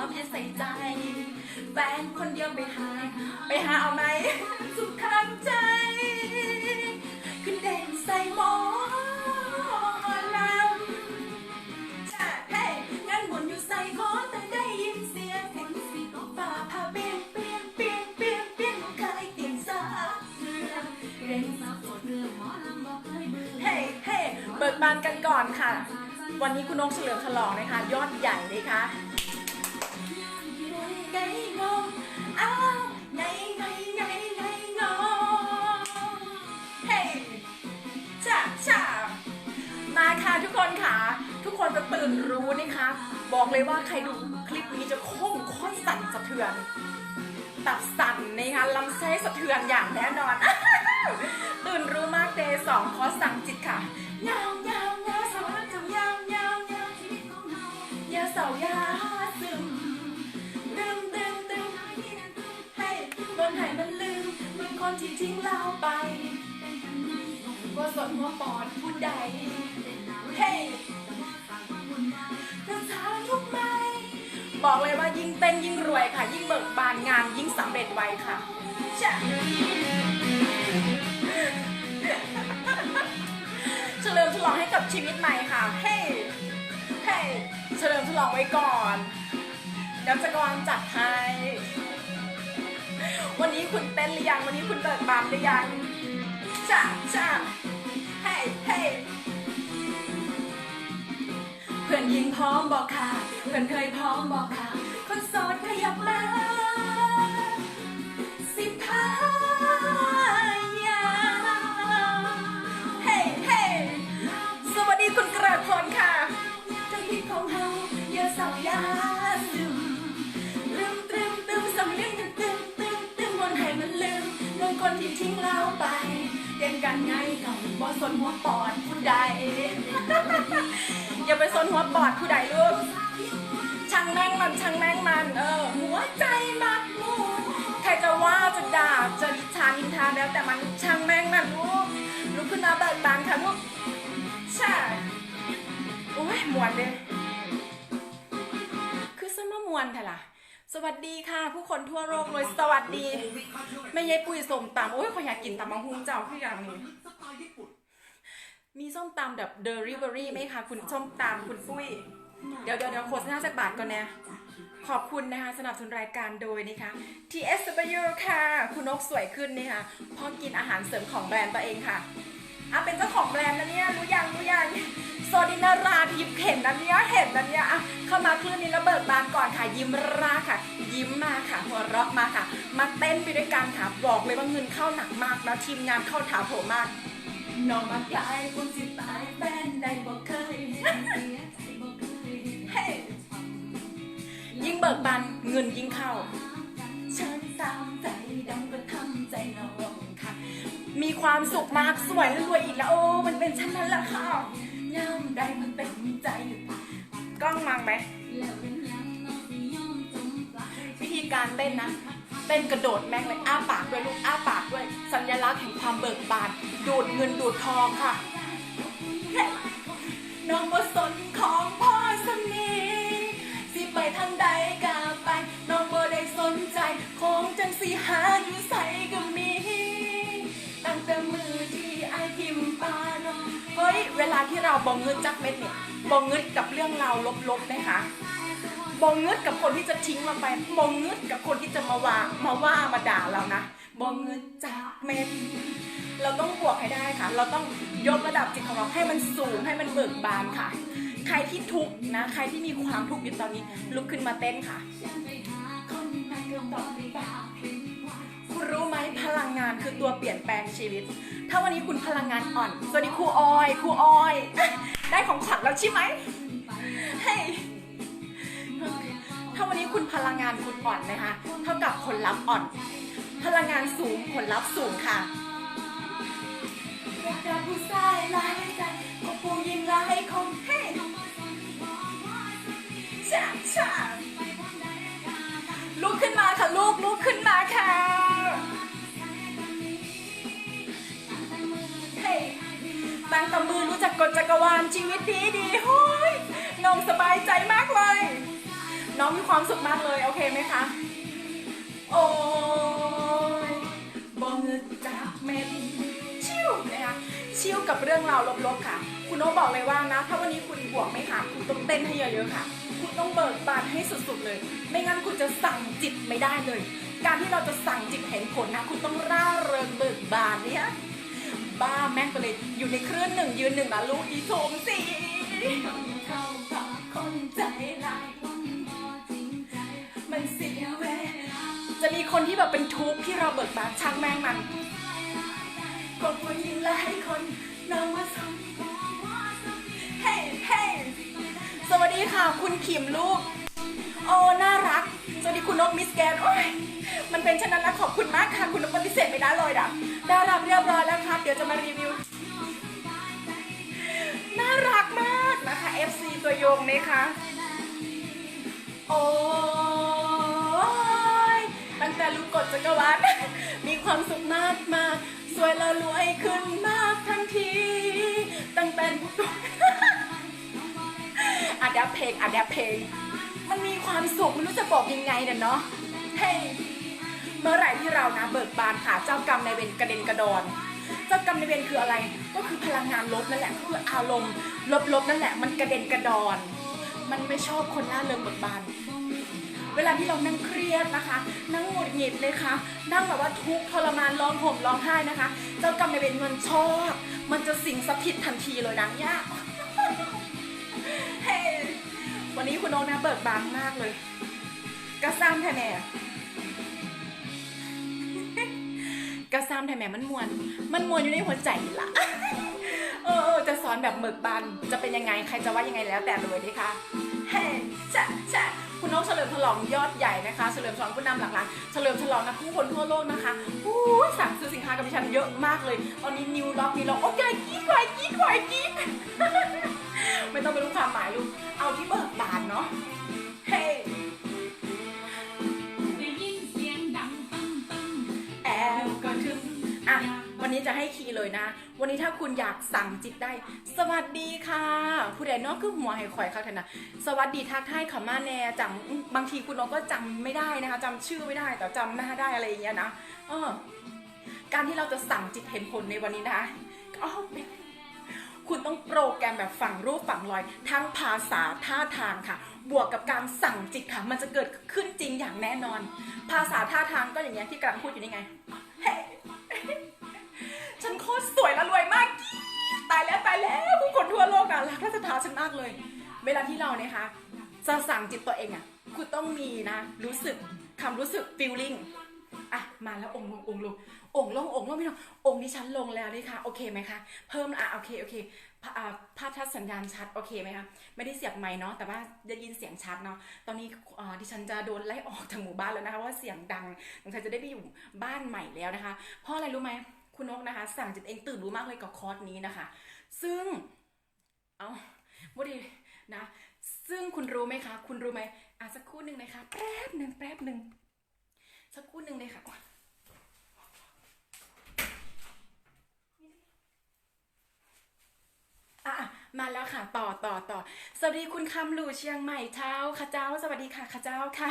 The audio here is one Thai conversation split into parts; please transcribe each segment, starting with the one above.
สั่งหัวไม่ใส่ใจ แฟนคนเดียวไปหา ไปหาเอาไหมสุขขังใจคือเด่นใส่หมอลำชาเฮ้งานบุญอยู่ใส่ขอแต่ได้ยินเสียงฝนสีตกฟ้าพาเปียงเปียงเปียงเปียงเปียงเคยเตียงสาเรื่องเร่งสาวโสดเรื่องหมอลำบอกเคยเบื่อเฮ้เฮ้เบิกบานกันก่อนค่ะวันนี้คุณนกเฉลิมฉลองนะคะ ยอดใหญ่เลยค่ะ ค่ะทุกคนค่ะ ทุกคนจะตื่นรู้นะคะ บอกเลยว่าใครดูคลิปนี้จะโค้งค้อนสั่นสะเทือน ตับสั่นนะคะลำไส้สะเทือนอย่างแน่นอน ตื่นรู้มากเดย์สองคอสั่งจิตค่ะยาวยาวยาวสาวจำยาวยาวยาวยาวเสาวยาซึมดึมดึมดึมให้บนหายมันลืมมึงคนที่ทิ้งเราไปว่าสนหัวปอดผู้ใด บอกเลยว่ายิ่งเต้นยิ่งรวยค่ะ ยิ่งเบิกบานงานยิ่งสำเร็จไวค่ะจะเฉลิมฉลองให้กับชีวิตใหม่ค่ะ เฮ้เฮ้เฉลิมฉลองไว้ก่อนเดี๋ยวจะกรจัดให้วันนี้คุณเต้นหรือยัง วันนี้คุณเบิกบานหรือยังจ้าจ้าเฮ้ อนยิงพร้อมบอกค่ะเพื่อนเคยพร้อมบอกค่ะ คนโสดขยับมา สิบท้ายาเฮ้เฮ้สวัสดีคุณกระพลค่ะเจังที่ของเฮาเยอะสาวยาซึมลืมตรึมตึมสำเลียงตึมตึมตึมตึมวนให้มันลืมเรื่องคนที่ทิ้งเราไปเรียนกันไงกับบ่สนหัวปอดผู้ใด อย่าไปสนหัวปอดผู้ใดลูกช่างแม่งมันช่างแม่งมันเออหัวใจมักมูใครจะว่าจะด่าจะดิชานินทาแล้วแต่มันช่างแม่งมันลูกลุกขึ้นมาเบิกบานค่ะลูกใช่โอ้ยมวนเลยคือสมมวนเถอะล่ะสวัสดีค่ะ ผู้คนทั่วโลกเลยสวัสดีแม่ยายปุ้ยสมตำโอ้ยขอยอยากกินตำมังหุงเจ้าคืออย่างนี้ มีส้มตำแบบ delivery ไหมคะคุณส้มตำคุณปุ้ย เดี๋ยวเดี๋ยวเดี๋ยวโฆษณาจากบาทก่อนนะ ขอบคุณนะคะสนับสนุนรายการโดยนะคะ TSW ค่ะ คุณนกสวยขึ้นนะคะเพราะกินอาหารเสริมของแบรนด์ตัวเองค่ะอะเป็นเจ้าของแบรนด์นะเนี่ยรู้ยังรู้ยังโซดินาราทิพย์เห็นนะเนี่ยเห็นนะเนี่ยอะเข้ามาคลื่นนี้แล้วเบิกบานก่อนค่ะ ยิ้มราค่ะ ยิ้มมาค่ะ หัวเราะมาค่ะ มาเต้นไปด้วยกันค่ะบอกเลยว่าเงินเข้าหนักมากแล้วทีมงานเข้าถาโถมมาก น้องมาตายคนสิตายแฟนใดบอกเคยเฮ้ยิ่งเบิกบานเงินยิ่งเข้า ฉันตามใจดังประทำใจน้องค่ะ มีความสุขมากสวยและรวยอีกแล้วโอ้มันเป็นฉันนั้นแหละค่ะย่ามใดมันเป็นใจกล้องมังไหมวิธีการเต้นนะเต้นกระโดดแม็กเลยอ้าปากด้วยลูกอ้าปากด้วย สัญลักษณ์แห่งความเบิกบาน ดูดเงินดูดทองค่ะ น้องบสนของพ่อสนีสิไปทางใดกาไป น้องบ่ได้สนใจของจังสิหาอยู่ใส่ก็มี ตั้งแต่มือที่ไอพิมปาน้องเฮ้ยเวลาที่เราบองเงินจักเม็ดเนี่ยบองเงินกับเรื่องราวลบๆนะคะ บองเงึดกับคนที่จะทิ้งเราไปบองเงึดกับคนที่จะมาว่ามาว่ามาด่าเรานะบองเงึดจากเม็ดเราต้องบวกให้ได้ค่ะ เราต้องยกระดับจิตของเราให้มันสูงให้มันเบิกบานค่ะ ใครที่ทุกข์นะ ใครที่มีความทุกข์อยู่ตอนนี้ ลุกขึ้นมาเต้นค่ะคุณรู้ไหมพลังงานคือตัวเปลี่ยนแปลงชีวิต ถ้าวันนี้คุณพลังงานอ่อน สวัสดีครูออย ครูออย ได้ของขวัญแล้วใช่ไหมานคุณอ่อนนะคะ เท่ากับผลลัพธ์อ่อน พลังงานสูงผลลัพธ์สูงค่ะรักการผู้ชายหลายใจก็ผู้ยิงหลายคงเฮ้ชาชาลุกขึ้นมาค่ะลูกลุกขึ้นมาค่ะเฮ้ตั้งแต่มือรู้จักกฎจักรวาลชีวิตดีดีๆโฮ้ยเงาน้องสบายใจมากเลย น้องมีความสุขมากเลย โอเคไหมคะ โอ้ยบองเงินจากเม็ดชิวนะคะชิวกับเรื่องราวลบๆค่ะ คุณโนบอกเลยว่านะ ถ้าวันนี้คุณบวกไม่ค่ะคุณต้องเต้นให้เยอะๆค่ะ คุณต้องเบิกบานให้สุดๆเลย ไม่งั้นคุณจะสั่งจิตไม่ได้เลย การที่เราจะสั่งจิตเห็นผลนะ คุณต้องร่าเริงเบิกบานเนี่ยบ้าแม่งไปเลยอยู่ในเครื่องหนึ่งยืนหนึ่งนะลูกอีโถมสีเข้าปาคนใจ คนที่แบบเป็นทุกข์ที่เราเบิกบานช่างแม่งมันคนคนยิงหลายคนน้องมาสมเฮ้เฮ้สวัสดีค่ะ คุณขิมลูก โอ้ น่ารัก สวัสดีคุณนกมิสแกน โอ้ย มันเป็นฉะนั้นแล้วขอบคุณมากค่ะ คุณนกปฏิเสธไม่ได้เลยอะได้รับเรียบร้อยแล้วครับ เดี๋ยวจะมารีวิว น่ารักมากนะคะ FC ตัวยงนะคะ โอ้ ตั้งแต่ลูกกดจักรวาลมีความสุขมากมากสวยและรวยขึ้นมากทันที ตั้งแต่ลูกอัดแอปเพลงอัดแอปเพลงมันมีความสุขไม่รู้จะบอกยังไงเนี่ยเนาะเฮ้ยเมื่อไหร่ที่เรานะเบิกบานหาเจ้ากรรมในเวรกระเด็นกระดอนเจ้ากรรมในเวรคืออะไร ก็คือพลังงานลบนั่นแหละคืออารมณ์ลบๆนั่นแหละ มันกระเด็นกระดอน มันไม่ชอบคนล่าเริงเบิกบาน เวลาที่เรานั่งเครียดนะคะ นั่งหงุดหงิดเลยค่ะ นั่งแบบว่าทุกข์ทรมานร้องห่มร้องไห้นะคะ เจ้ากรรมนายเวรมันชอบ มันจะสิงสถิตทันทีเลยนะเนี่ยเฮ้ยวันนี้คุณโอ๊นะเบิกบานมากเลยกระซ้ำแท้แม่กระซ้ำแท้แม่มันมวน มันมวนอยู่ในหัวใจละ เออเออจะสอนแบบเบิกบานจะเป็นยังไงใครจะว่ายังไงแล้วแต่เลยดีค่ะเฮ้ชะชะคุณนกเฉลิมฉลองยอดใหญ่นะคะ เฉลิมฉลองผู้นำหลักล้านเฉลิมฉลองนะผู้คนทั่วโลกนะคะอู้สั่งซื้อสินค้ากับดิฉันเยอะมากเลย ตอนนี้นิวล็อกนิวล็อกโอ้ยกรี๊ดควายกรี๊ดควายกี๊ไม่ต้องไปรู้ความหมายลูก เอาที่เบิกบานเนาะ วันนี้จะให้คีย์เลยนะ วันนี้ถ้าคุณอยากสั่งจิตได้ สวัสดีค่ะ ผู้ใดเนอกคือหัวให้ข่อยค่ะท่านนะสวัสดีทักทายขามาแน่จำบางทีคุณน้องก็จำไม่ได้นะคะจำชื่อไม่ได้แต่จำหน้าได้อะไรอย่างเงี้ยนะเออการที่เราจะสั่งจิตเห็นผลในวันนี้นะคะอ๋อคุณต้องโปรแกรมแบบฝังรูปฝังรอย ทั้งภาษาท่าทางค่ะ บวกกับการสั่งจิตค่ะ มันจะเกิดขึ้นจริงอย่างแน่นอน ภาษาท่าทางก็อย่างเงี้ยที่กำลังพูดอยู่นี่ไงเฮ้ ฉันโคตรสวยและรวยมากกรี๊ดตายแล้วตายแล้วผู้คนทั่วโลกอะรักและศรัทธาฉันมากเลย เวลาที่เราเนี่ยคะจะสั่งจิตตัวเองอะคุณต้องมีนะ รู้สึกคำรู้สึก feeling อะมาแล้วองค์ลงองค์ลงองค์ลงองค์ลงไม่ลงองค์ดิฉันลงแล้วนี่ค่ะโอเคไหมคะเพิ่มอะโอเคโอเคภาอ่าภาพชัดสัญญาณชัดโอเคไหมคะไม่ได้เสียบไมค์เนาะแต่ว่าได้ยินเสียงชัดเนาะตอนนี้อ่าดิฉันจะโดนไล่ออกจากหมู่บ้านแล้วนะคะว่าเสียงดังสงสัยจะได้ไปอยู่บ้านใหม่แล้วนะคะเพราะอะไรรู้ไหม คุณนกนะคะ สั่งจิตเองตื่นรู้มากเลยกับคอร์สนี้นะคะ ซึ่ง เอาบุดีนะ ซึ่งคุณรู้ไหมคะ คุณรู้ไหมอะสักครู่หนึ่งนะคะ แป๊บหนึ่งแป๊บหนึ่งสักครู่หนึ่งเลยค่ะอะมาแล้วค่ะ ต่อต่อต่อ สวัสดีคุณคำหลู่เชียงใหม่เช้าค่ะเจ้า สวัสดีค่ะค่ะเจ้าค่ะ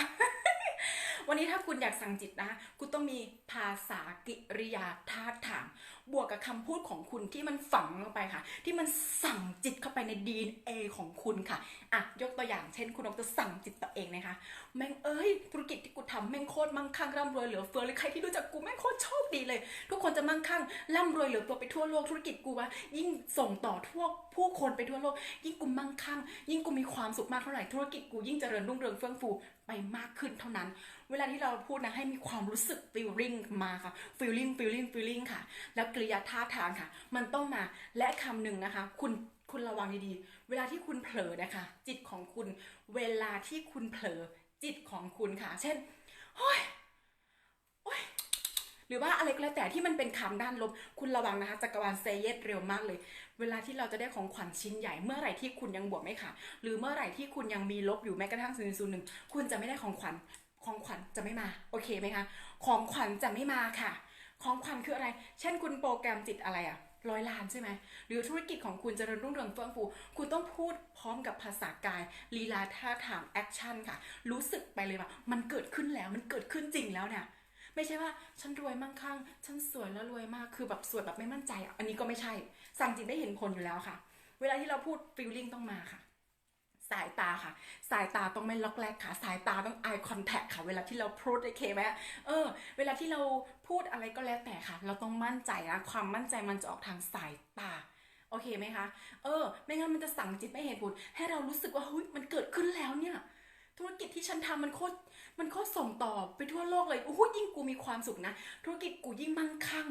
วันนี้ถ้าคุณอยากสั่งจิตนะคุณต้องมีภาษากิริยาท่าทาง บวกกับคำพูดของคุณที่มันฝังลงไปค่ะ ที่มันสั่งจิตเข้าไปใน DNA ของคุณค่ะอะยกตัวอย่างเช่น คุณลองจะสั่งจิตตัวเองนะคะ แม่งเอ้ย ธุรกิจที่กูทำแม่งโคตรมั่งคั่งร่ำรวยเหลือเฟือเลยใครที่รู้จักกูแม่งโคตรโชคดีเลย ทุกคนจะมั่งคั่งร่ำรวยเหลือเฟือไปทั่วโลกธุรกิจกูวะยิ่งส่งต่อทั่วผู้คนไปทั่วโลก ยิ่งกูมั่งคั่ง ยิ่งกูมีความสุขมากเท่าไหร่ธุรกิจกูยิ่งเจริญรุ่งเรืองเฟื่องฟูไปมากขึ้นเท่านั้น เวลาที่เราพูดนะให้มีความรู้สึก feeling มาค่ะ feeling feeling feeling ค่ะ แล้วกริยาท่าทางค่ะ มันต้องมาและคำหนึ่งนะคะ คุณคุณระวังดีๆ เวลาที่คุณเผลอนะคะ จิตของคุณ เวลาที่คุณเผลอจิตของคุณค่ะ เช่นโอ้ยโอ้ยหรือว่าอะไรก็แล้วแต่ที่มันเป็นคำด้านลบ คุณระวังนะคะจักรวาลเซเยสเร็วมากเลย เวลาที่เราจะได้ของขวัญชิ้นใหญ่เมื่อไหร่ที่คุณยังบวกไม่ค่ะหรือเมื่อไหร่ที่คุณยังมีลบอยู่แม้กระทั่งศูนย์ศูนย์หนึ่งคุณจะไม่ได้ของขวัญ ของขวัญจะไม่มา โอเคไหมคะ ของขวัญจะไม่มาค่ะ ของขวัญคืออะไร เช่นคุณโปรแกรมจิตอะไรอะร้อยล้านใช่ไหม หรือธุรกิจของคุณเจริญรุ่งเรืองเฟื่องฟู คุณต้องพูดพร้อมกับภาษากาย ลีลาท่าทางแอคชั่นค่ะ รู้สึกไปเลยว่า มันเกิดขึ้นแล้ว มันเกิดขึ้นจริงแล้วเนี่ย ไม่ใช่ว่าฉันรวยมั่งคั่ง ฉันสวยแล้วรวยมาก คือแบบสวยแบบไม่มั่นใจอะ อันนี้ก็ไม่ใช่ สั่งจิตได้เห็นผลอยู่แล้วค่ะ เวลาที่เราพูดฟีลลิ่งต้องมาค่ะ สายตาค่ะ สายตาต้องไม่ล็อกแรกค่ะ สายตาต้อง eye contact ค่ะ เวลาที่เราพูดโอเคไหมเออ เวลาที่เราพูดอะไรก็แล้วแต่ค่ะ เราต้องมั่นใจนะความมั่นใจมันจะออกทางสายตาโอเคไหมคะ เออ ไม่งั้นมันจะสั่งจิตไม่เห็นผล ให้เรารู้สึกว่าเฮ้ยมันเกิดขึ้นแล้วเนี่ย ธุรกิจที่ฉันทำมันโคตรมันโคตรส่งต่อไปทั่วโลกเลยโอ้โหยิ่งกูมีความสุขนะ ธุรกิจกูยิ่งมั่งคั่ง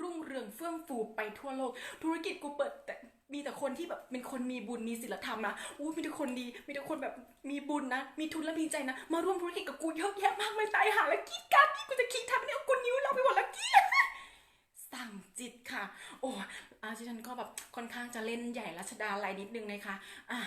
รุ่งเรืองเฟื่องฟูไปทั่วโลก ธุรกิจกูเปิดแต่ มีแต่คนที่แบบเป็นคนมีบุญมีศีลธรรมนะอู้มีแต่คนดี มีแต่คนแบบมีบุญนะ มีทุนและมีใจนะ มาร่วมธุรกิจกับกูเยอะแยะมากเลยตายหาแล้วกีดกรารที่กูจะคิดทำเนี่ยกูนิ้วเราไปหมดแล้วกีดสั่งจิตค่ะ โอ้อาที่ฉันก็แบบค่อนข้างจะเล่นใหญ่รัชดาลัยนิดนึงนะคะอะ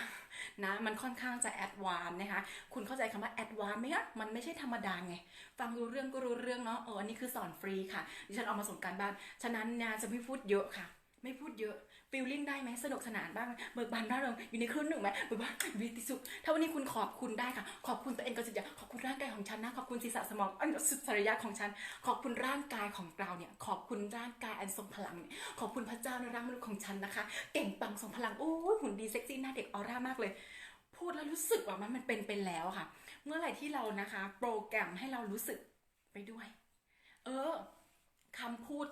นะมันค่อนข้างจะแอดวานนะคะ คุณเข้าใจคำว่าแอดวานไหมคะมันไม่ใช่ธรรมดาไง ฟังรู้เรื่องก็รู้เรื่องเนาะเอออันนี้คือสอนฟรีค่ะดิฉันเอามาส่งการบ้าน ฉะนั้นนะจะไม่พูดเยอะค่ะ ไม่พูดเยอะฟิลลิ่งได้ไหมสนุกสนานบ้างเบิกบานร่าเริงอยู่ในคลื่นหนึ่งไหมเบิกบานวิติสุขถ้าวันนี้คุณขอบคุณได้ค่ะ ขอบคุณตัวเองก็จะอยากขอบคุณร่างกายของฉันนะขอบคุณศีรษะสมองอันสุดสรยะของฉัน ขอบคุณร่างกายของเราเนี่ย ขอบคุณร่างกายอันทรงพลังเนี่ยขอบคุณพระเจ้าในร่างมนุษย์ของฉันนะคะ เก่งปังทรงพลังโอ้หุ่นดีเซ็กซี่หน้าเด็กออร่ามากเลยพูดแล้วรู้สึกว่ามันมันเป็นไปแล้วค่ะ เมื่อไหร่ที่เรานะคะ โปรแกรมให้เรารู้สึกไปด้วย เออคำพูด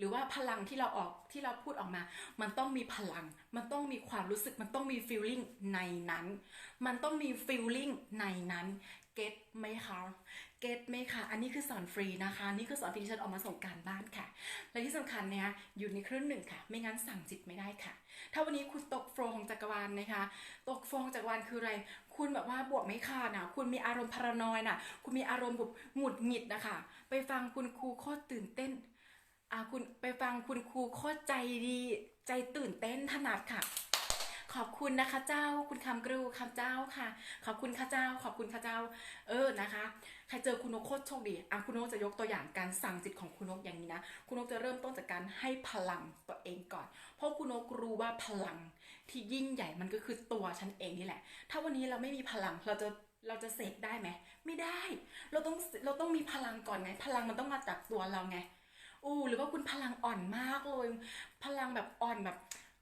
หรือว่าพลังที่เราออกที่เราพูดออกมา มันต้องมีพลัง มันต้องมีความรู้สึก มันต้องมี feeling ในนั้น มันต้องมี feeling ในนั้นเก็ตไหมคะเก็ตไหมคะอันนี้คือสอนฟรีนะคะ นี่คือสอนฟรีที่ฉันออกมาส่งการบ้านค่ะ และที่สำคัญเนี่ยอยู่ในครึ่งหนึ่งค่ะ ไม่งั้นสั่งจิตไม่ได้ค่ะ ถ้าวันนี้คุณตกโฟองจักรวาลนะคะ ตกโฟองจักรวาลคืออะไร คุณแบบว่าบวกไม่ขาดนะคุณมีอารมณ์พารานอยนะคุณมีอารมณ์แบบหงุดหงิดนะคะ ไปฟังคุณครูโคตรตื่นเต้น อ่าคุณไปฟังคุณครูโคตรใจดี ใจตื่นเต้นถนัดค่ะ ขอบคุณนะคะ เจ้า คุณคำกรูคำเจ้าค่ะ ขอบคุณค่ะเจ้า ขอบคุณค่ะเจ้า เออนะคะใครเจอคุณนกโคตรโชคดีอะคุณนกจะยกตัวอย่างการสั่งจิตของคุณนกอย่างนี้นะคุณนกจะเริ่มต้นจากการให้พลังตัวเองก่อน เพราะคุณนกรู้ว่าพลังที่ยิ่งใหญ่มันก็คือตัวฉันเองนี่แหละ ถ้าวันนี้เราไม่มีพลังเราจะเราจะเสกได้ไหมไม่ได้ เราต้องเราต้องมีพลังก่อนไง พลังมันต้องมาจากตัวเราไง อู้หรือว่าคุณพลังอ่อนมากเลย พลังแบบอ่อนแบบ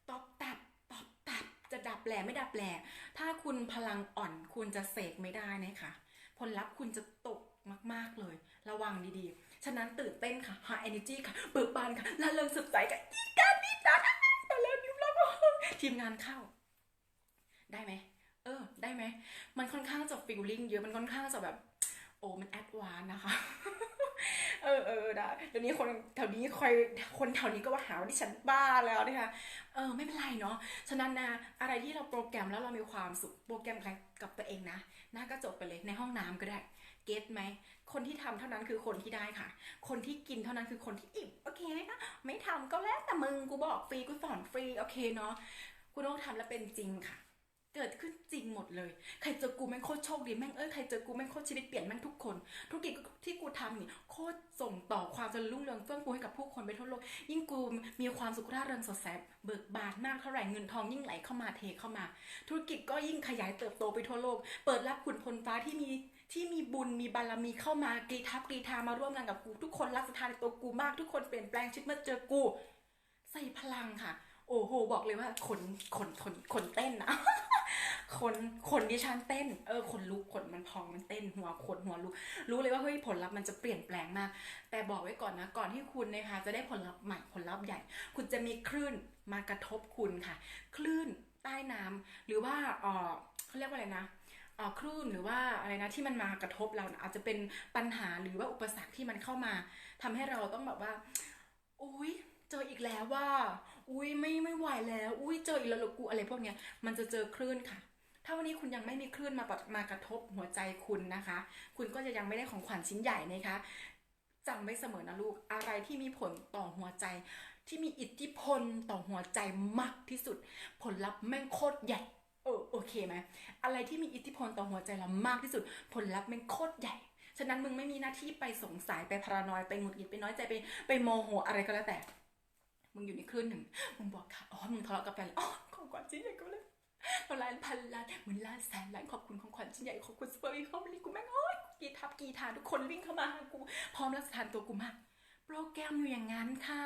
ตอบตับตอบตับจะดับแหล่ไม่ดับแหล่ถ้าคุณพลังอ่อนคุณจะเสกไม่ได้นะคะผลลัพธ์คุณจะตกมาก ๆ เลย ระวังดีๆ ฉะนั้นตื่นเต้นค่ะ high energy ค่ะ เบิกบานค่ะละเริงสดใสค่ะอีการดีดันแต่แล้วนิ้วเราทีมงานเข้า ได้ไหม เออ ได้ไหม มันค่อนข้างจะฟีลลิ่งเยอะ มันค่อนข้างจะแบบ โอ้ มันแอดวานนะคะ เออเออได้เดี๋ยวนี้คนแถวนี้คอยคนแถวนี้ก็ว่าหาว่าดิฉันบ้าแล้วนะคะเออไม่เป็นไรเนาะฉะนั้นนะอะไรที่เราโปรแกรมแล้วเรามีความสุขโปรแกรมกับตัวเองนะหน้าก็จบไปเลยในห้องน้ำก็ได้เก็ตไหมคนที่ทำเท่านั้นคือคนที่ได้ค่ะ คนที่กินเท่านั้นคือคนที่อิ่มโอเคไหมคะไม่ทำก็แล้วแต่มึงกูบอกฟรีกูสอนฟรีโอเคเนาะกูต้องทำแล้วเป็นจริงค่ะ เกิดขึ้นจริงหมดเลย ใครเจอกูแม่งโคตรโชคดีแม่งเอ้ยใครเจอกูแม่งโคตรชีวิตเปลี่ยนแม่งทุกคน ธุรกิจที่กูทำนี่โคตรส่งต่อความเจริญรุ่งเรืองเฟื่องฟูให้กับผู้คนไปทั่วโลก ยิ่งกูมีความสุขร่าเริงสดใสเบิกบานมากเท่าไหร่เงินทองยิ่งไหลเข้ามาเทเข้ามา ธุรกิจก็ยิ่งขยายเติบโตไปทั่วโลก เปิดรับขุนพลฟ้าที่มีที่มีบุญมีบารมีเข้ามากรีทับกรีทามาร่วมงานกับกูทุกคนรักศรัทธาในตัวกูมากทุกคนเปลี่ยนแปลงชีวิตเมื่อเจอกู ใส่พลังค่ะ โอ้โหบอกเลยว่าขนขนขนขนเต้นนะคนคนดิฉันเต้น เออขนลุกขนมันพองมันเต้นหัวขนหัวลุก รู้เลยว่าเฮ้ยผลลัพธ์มันจะเปลี่ยนแปลงมาก แต่บอกไว้ก่อนนะ ก่อนที่คุณนะคะจะได้ผลลัพธ์ใหม่ผลลัพธ์ใหญ่ คุณจะมีคลื่นมากระทบคุณค่ะ คลื่นใต้น้ำหรือว่าเออเขาเรียกว่าอะไรนะเออคลื่นหรือว่าอะไรนะที่มันมากระทบเรานะอาจจะเป็นปัญหาหรือว่าอุปสรรคที่มันเข้ามาทำให้เราต้องแบบว่าอุ้ย เจออีกแล้วว่า อุ้ยไม่ไม่ไหวแล้ว อุ้ยเจออีกแล้วเหรอกูอะไรพวกเนี้ยมันจะเจอคลื่นค่ะถ้าวันนี้คุณยังไม่มีคลื่นมาปะมากระทบหัวใจคุณนะคะ คุณก็จะยังไม่ได้ของขวัญชิ้นใหญ่นะคะจำไว้เสมอนะลูกอะไรที่มีผลต่อหัวใจ ที่มีอิทธิพลต่อหัวใจมากที่สุด ผลลัพธ์แม่งโคตรใหญ่เออโอเคไหมอะไรที่มีอิทธิพลต่อหัวใจเรามากที่สุด ผลลัพธ์แม่งโคตรใหญ่ฉะนั้นมึงไม่มีหน้าที่ไปสงสัยไปพารานอยไปหงุดหงิดไปน้อยใจไปไปโมโหอะไรก็แล้วแต่ มึงอยู่ในคลื่นหนึ่ง มึงบอกค่ะ อ๋อ มึงทะเลาะกับแฟนอ๋อ ของขวัญชิ้นใหญ่ก็เลยพันล้านพันล้านหมื่นล้านแสนล้านขอบคุณของขวัญชิ้นใหญ่ขอบคุณซูเปอร์วีคอมลีกูแม่งโอ้ยกีทับกีทาทุกคนวิ่งเข้ามาหากู พร้อมรับสถานตัวกูมาก โปรแกรมอยู่อย่างนั้นค่ะ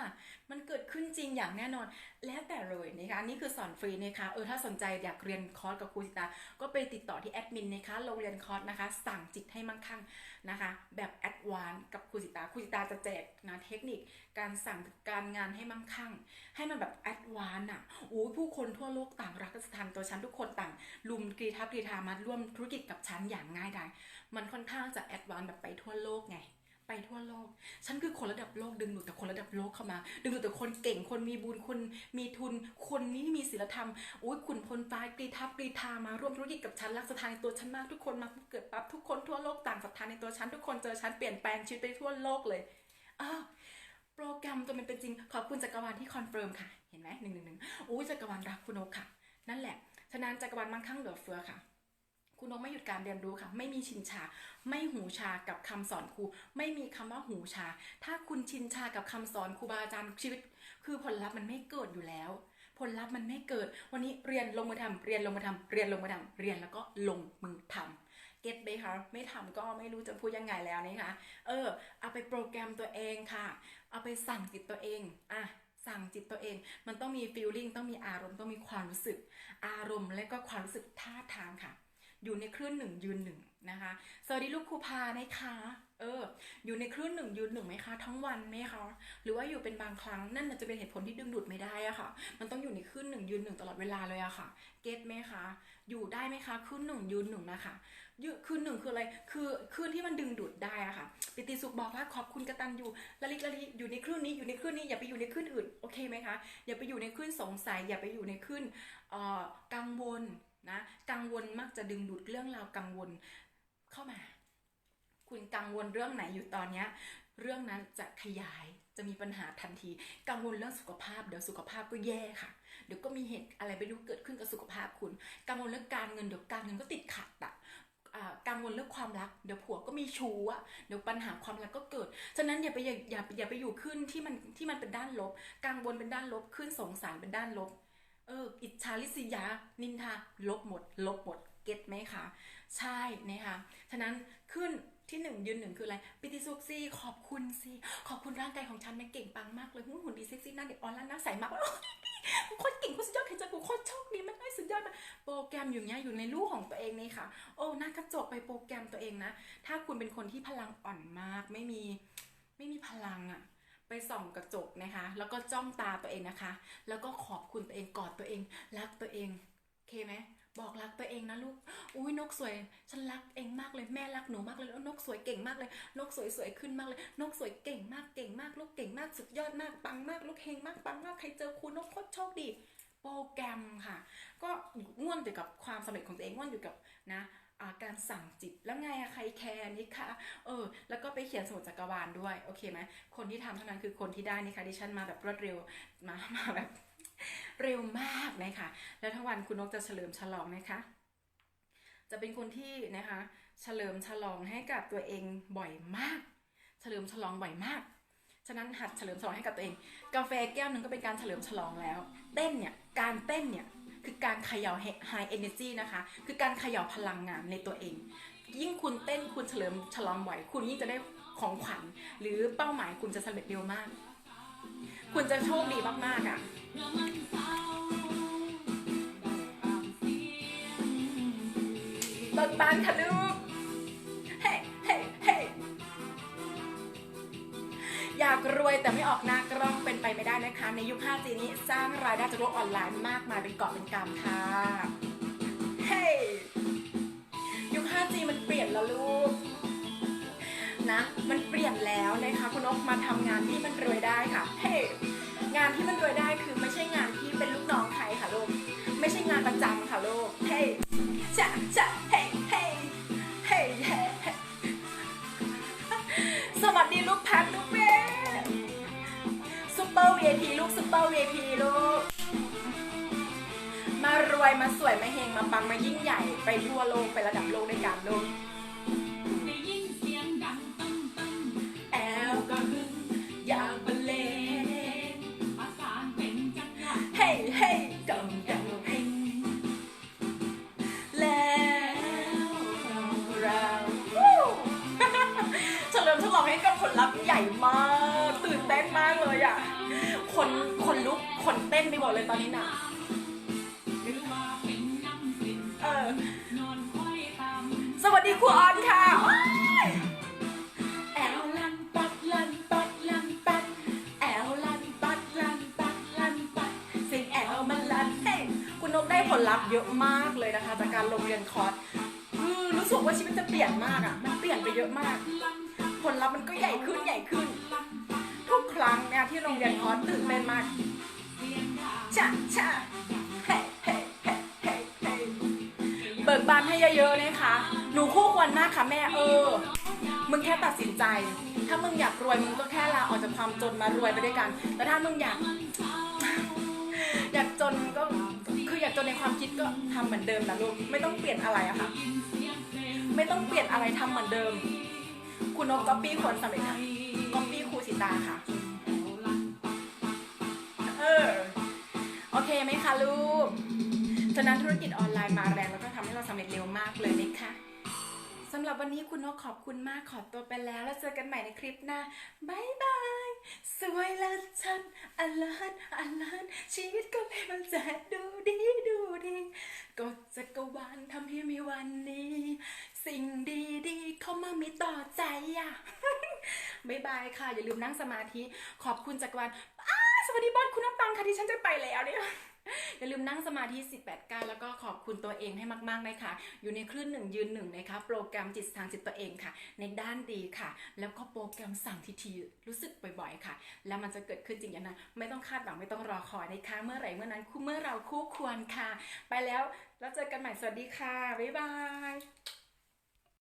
มันเกิดขึ้นจริงอย่างแน่นอน แล้วแต่เลยนะคะนี่คือสอนฟรีนะคะเออถ้าสนใจอยากเรียนคอร์สกับครูสิตา ก็ไปติดต่อที่แอดมินนะคะโรงเรียนคอร์สนะคะ สั่งจิตให้มั่งคั่งนะคะ แบบแอดวานกับครูสิตาครูสิตาจะแจกนะเทคนิค การสั่งการงานให้มั่งคั่ง ให้มันแบบแอดวานอะโอ้ยผู้คนทั่วโลกต่างรักสถานตัวฉันทุกคนต่างลุมกรีทับกรีทามาร่วมธุรกิจกับฉันอย่างง่ายดายมันค่อนข้างจะแอดวานแบบไปทั่วโลกไง ไปทั่วโลก ฉันคือคนระดับโลกดึงดูดแต่คนระดับโลกเข้ามา ดึงดูดแต่คนเก่งคนมีบุญคนมีทุน คนนี้มีศีลธรรมโอ้ยขุนพลฟ้ากรีทับกรีทามาร่วมธุรกิจกับฉันรักสถานในตัวฉันมากทุกคนมาเกิดปั๊บทุกคนทั่วโลกต่างศรัทธาในตัวฉันทุกคนเจอฉันเปลี่ยนแปลงชีวิตไปทั่วโลกเลยอ้าวโปรแกรมตัวมันเป็นจริง ขอบคุณจักรวาลที่คอนเฟิร์มค่ะ เห็นไหมหนึ่งหนึ่งหนึ่งโอ้ยจักรวาลรักคุณโอค่ะ นั่นแหละ ฉะนั้นจักรวาลมั่งคั่งเหลือเฟือค่ะ คุณนกไม่หยุดการเรียนรู้ค่ะ ไม่มีชินชา ไม่หูชากับคำสอนครู ไม่มีคำว่าหูชา ถ้าคุณชินชากับคำสอนครูบาอาจารย์ชีวิต คือผลลัพธ์มันไม่เกิดอยู่แล้ว ผลลัพธ์มันไม่เกิด วันนี้เรียนลงมือทำเรียนลงมือทำเรียนลงมือทำเรียนแล้วก็ลงมือทำเก็ตไหมคะไม่ทำก็ไม่รู้จะพูดยังไงแล้วนะคะเออ เอาไปโปรแกรมตัวเองค่ะ เอาไปสั่งจิตตัวเองอะสั่งจิตตัวเอง มันต้องมีฟีลลิ่งต้องมีอารมณ์ต้องมีความรู้สึก อารมณ์และก็ความรู้สึกท่าทางค่ะ อยู่ในคลื่นหนึ่งยืนหนึ่งนะคะ สวัสดีลูกครูพานะคะ เออ อยู่ในคลื่นหนึ่งยืนหนึ่งไหมคะ ทั้งวันไหมคะ หรือว่าอยู่เป็นบางครั้งนั่นจะเป็นเหตุผลที่ดึงดูดไม่ได้อะค่ะ มันต้องอยู่ในคลื่นหนึ่งยืนหนึ่งตลอดเวลาเลยอะค่ะ เก็ตไหมคะ อยู่ได้ไหมคะคลื่นหนึ่งยืนหนึ่งนะคะยืคลื่นหนึ่งคืออะไร คือคลื่นที่มันดึงดูดได้อะค่ะ ปิติสุขบอกว่าขอบคุณกระตันอยู่ละลิกละลิอยู่ในคลื่นนี้อยู่ในคลื่นนี้อย่าไปอยู่ในคลื่นอื่นโอเคไหมคะ อย่าไปอยู่ในคลื่นสงสัยอย่าไปอยู่ในคลื่นเอ่อกังวล นะกังวลมักจะดึงดูดเรื่องราวกังวลเข้ามา คุณกังวลเรื่องไหนอยู่ตอนเนี้ยเรื่องนั้นจะขยายจะมีปัญหาทันที กังวลเรื่องสุขภาพ เดี๋ยวสุขภาพก็แย่ค่ะ เดี๋ยวก็มีเหตุอะไรไม่รู้เกิดขึ้นกับสุขภาพคุณ กังวลเรื่องการเงินเดี๋ยวการเงินก็ติดขัดอะอ่ากังวลเรื่องความรัก เดี๋ยวผัวก็มีชู้อะเดี๋ยวปัญหาความรักก็เกิด ฉะนั้นอย่าไปอย่าอย่าอย่าไปอยู่ขึ้นที่มันที่มันเป็นด้านลบ กังวลเป็นด้านลบขึ้นสงสารเป็นด้านลบ อออิจฉาริษยา นินทา ลบหมด ลบหมด เก็ตไหมคะ ใช่นะคะฉะนั้นขึ้นที่หนึ่งยืนหนึ่งคืออะไร ปิติสุขสิขอบคุณสิขอบคุณร่างกายของฉันมันเก่งปังมากเลยหุ่นหุ่นดีเซ็กซี่หน้าเด็กออนไลน์หน้าใสมากโอ้ยกูโคตรเก่งโคตรสุดยอดใครเจอกูโคตรโชคดีมันได้สุดยอดมาโปรแกรมอยู่เนี้ยอยู่ในรูของตัวเองนี่ค่ะ โอ้หน้ากระจกไปโปรแกรมตัวเองนะ ถ้าคุณเป็นคนที่พลังอ่อนมาก ไม่มีไม่มีพลังอะ ไปส่องกระจกนะคะ แล้วก็จ้องตาตัวเองนะคะ แล้วก็ขอบคุณตัวเองกอดตัวเอง รักตัวเองโอเคไหมบอกรักตัวเองนะลูก อุ้ยนกสวย ฉันรักเองมากเลยแม่รักหนูมากเลยแล้วนกสวยเก่งมากเลย นกสวยสวยขึ้นมากเลย นกสวยเก่งมากเก่งมากลูกเก่งมากสุดยอดมากปังมากลูกเฮงมากปังมากใครเจอคุณนกโคตรโชคดี โปรแกรมค่ะ ก็ง่วนอยู่กับความสำเร็จของตัวเองง่วนอยู่กับนะ การสั่งจิตแล้วไงอะใครแคร์นี่คะเออแล้วก็ไปเขียนสมุดจักรวาลด้วยโอเคไหมคนที่ทำเท่านั้นคือคนที่ได้นี่ค่ะดิฉันมาแบบรวดเร็วมามาแบบเร็วมากนะคะแล้วทั้งวันคุณนกจะเฉลิมฉลองนะคะ จะเป็นคนที่นะคะเฉลิมฉลองให้กับตัวเองบ่อยมาก เฉลิมฉลองบ่อยมากฉะนั้นหัดเฉลิมฉลองให้กับตัวเอง กาแฟแก้วหนึ่งก็เป็นการเฉลิมฉลองแล้ว เต้นเนี่ยการเต้นเนี่ย คือการเขย่า high energy นะคะ คือการเขย่าพลังงานในตัวเอง ยิ่งคุณเต้นคุณเฉลิมฉลองบ่อย คุณยิ่งจะได้ของขวัญ หรือเป้าหมายคุณจะสำเร็จเร็วมาก คุณจะโชคดีมากๆอะเมื่อมันเศร้าได้ตามเสียงเบิกบานค่ะลู อยากรวยแต่ไม่ออกหน้ากล้องเป็นไปไม่ได้นะคะ ในยุค 5G นี้สร้างรายได้จากโลกออนไลน์มากมายเป็นกอบเป็นกำค่ะ เฮ้ยุค 5G มันเปลี่ยนแล้วลูกนะ มันเปลี่ยนแล้วนะคะคุณนกมาทำงานที่มันรวยได้ค่ะ เฮ้งานที่มันรวยได้คือไม่ใช่งานที่เป็นลูกน้องใครค่ะลูก ไม่ใช่งานประจำค่ะลูก เฮ้จะจะเฮ้เฮ้เฮ้เฮ้เฮ้สวัสดีลูกพัดลูกเ VIP ลูกซุปเปอร์ VIP ลูก มารวยมาสวยมาเฮงมาปังมายิ่งใหญ่ไปทั่วโลกไประดับโลกด้วยกันลูก ต้นไปหมดเลยตอนนี้นะเออสวัสดีครูออนค่ะแอลลันปัดลันปัดลันปัดแอลลันปัดลันปัดลันปัดเสียงแอลมันลันเฮ้คุณนกได้ผลลัพธ์เยอะมากเลยนะคะจากการลงเรียนคอร์สคือรู้สึกว่าชีวิตจะเปลี่ยนมากอะมันเปลี่ยนไปเยอะมาก ผลลัพธ์มันก็ใหญ่ขึ้นใหญ่ขึ้น ทุกครั้งเนี่ยที่โรงเรียนคอร์สตื่นเต้นมาก ชะชะเฮ้เฮ้เฮ้เฮ้เฮ้เบิกบานให้เยอะๆนะคะ หนูคู่ควรมากค่ะแม่เออ มึงแค่ตัดสินใจ ถ้ามึงอยากรวยมึงก็แค่ลาออกจากความจนมารวยไปด้วยกัน แต่ถ้ามึงอยาก อยากจนก็คืออยากจนในความคิดก็ทำเหมือนเดิมนะลูก ไม่ต้องเปลี่ยนอะไรอะค่ะ ไม่ต้องเปลี่ยนอะไรทำเหมือนเดิม คุณนกก๊อปปี้คนสำเร็จค่ะก๊อปปี้ครูสิตาค่ะ โอเคไหมคะลูกฉะนั้นธุรกิจออนไลน์มาแรงแล้วก็ทำให้เราสำเร็จเร็วมากเลยนะคะสำหรับวันนี้คุณนกขอบคุณมากขอตัวไปแล้ว แล้วเจอกันใหม่ในคลิปหน้าบายบาย สวยและฉันอลานอลานชีวิตก็เป็นมันจะดูดีดูดีกฎจักรวาลทำให้มีวันนี้ สิ่งดีๆเข้ามามีต่อใจอะบายบายค่ะ อย่าลืมนั่งสมาธิ ขอบคุณจักรวาล สวัสดีบอสคุณน้ำปังค่ะที่ฉันจะไปแล้วเนี่ย อย่าลืมนั่งสมาธิ18การแล้วก็ขอบคุณตัวเองให้มากๆนะคะอยู่ในคลื่นหนึ่งยืนหนึ่งนะคะ โปรแกรมจิตทางจิตตัวเองค่ะ ในด้านดีค่ะ แล้วก็โปรแกรมสั่งทีทีๆรู้สึกบ่อยๆค่ะ แล้วมันจะเกิดขึ้นจริงอย่างนั้นไม่ต้องคาดหวังไม่ต้องรอคอยนะคะเมื่อไหร่เมื่อนั้นคู่เมื่อเราคู่ควรค่ะ ไปแล้วแล้วเจอกันใหม่สวัสดีค่ะบ๊ายบาย